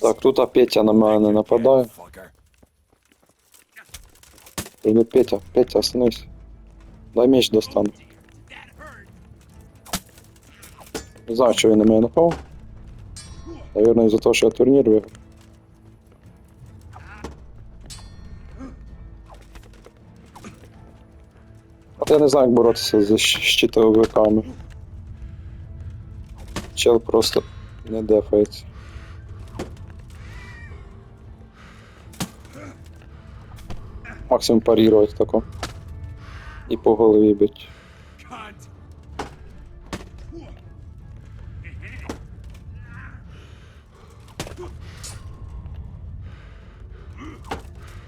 Так, тут Петя на мене. Fucker. Іди, Петя, Петя, остановись. Дай меч достану. Не знаю, що він на мене напав. Наверное, із-за того, що я турнір виграв. От я не знаю, як боротися з щитовиками. Чел просто не дефається. Максимум парірувати тако. І по голові бить.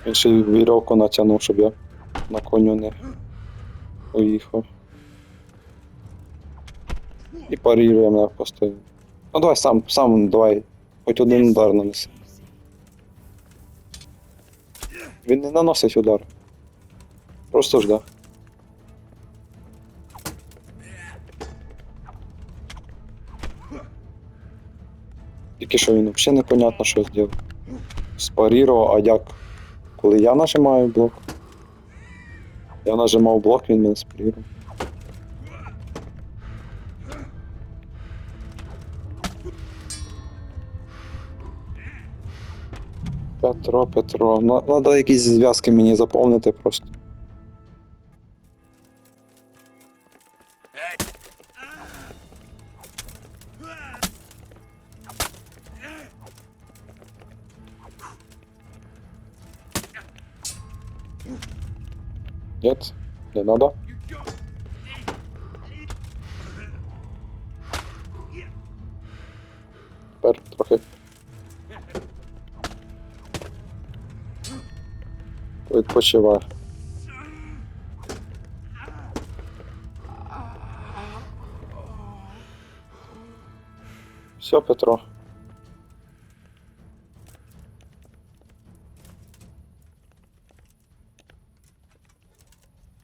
Він ще й вірьовку натягнув, щоб я на коню не поїхав. І парірує мене постійно. Ну давай сам, сам давай. Хоч один удар нанеси. Він не наносить удар. Просто жде. Тільки що він взагалі непонятно що зробив. Спарірував, а як? Коли я нажимаю блок. Я нажимав блок, він мене спарірував. Петро, Петро. Надо якісь зв'язки мені заповнити просто. Нет? Не надо? Тепер трохи. Відпочивай. Все, Петро.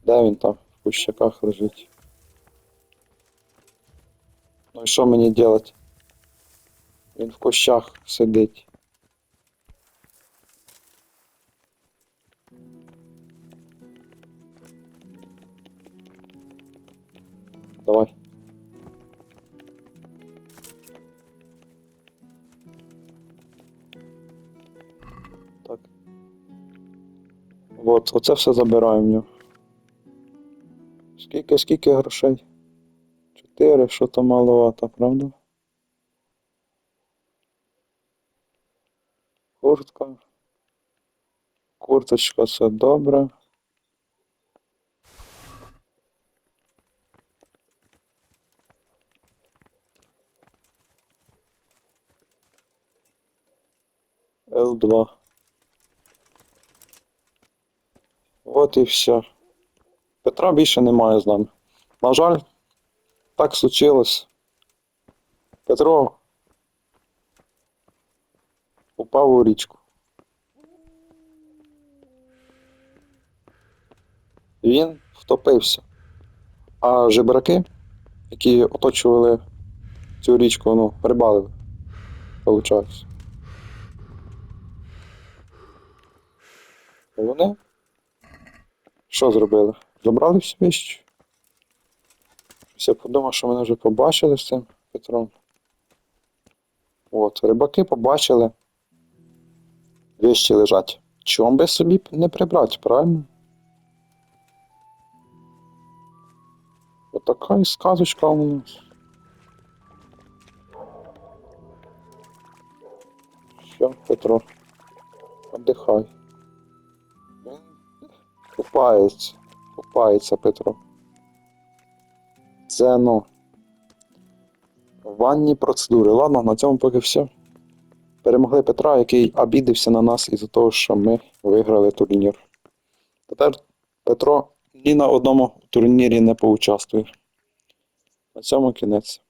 Де він там? В кущаках лежить. Ну і що мені делать? Він в кущах сидить. Давай. Так. Вот, оце все забираємо в нього. Скільки, скільки грошей? Чотири, що то маловато, правда? Куртка. Курточка все добре. Л2. От і все. Петра більше немає з нами. На жаль, так случилось. Петро упав у річку. Він втопився. А жебраки, які оточували цю річку, ну, рибалили, виходить. Вони що зробили? Забрали всі вещі? Я подумав, що мене вже побачили з цим Петром. От, рибаки побачили. Вещі лежать. Чом би собі не прибрати, правильно? Отака і сказочка у нас. Все, Петро. Отдихай. Купається. Купається Петро. Це ну. Ванні процедури. Ладно, на цьому поки все. Перемогли Петра, який обідився на нас із-за того, що ми виграли турнір. Тепер Петро ні на одному турнірі не поучаствує. На цьому кінець.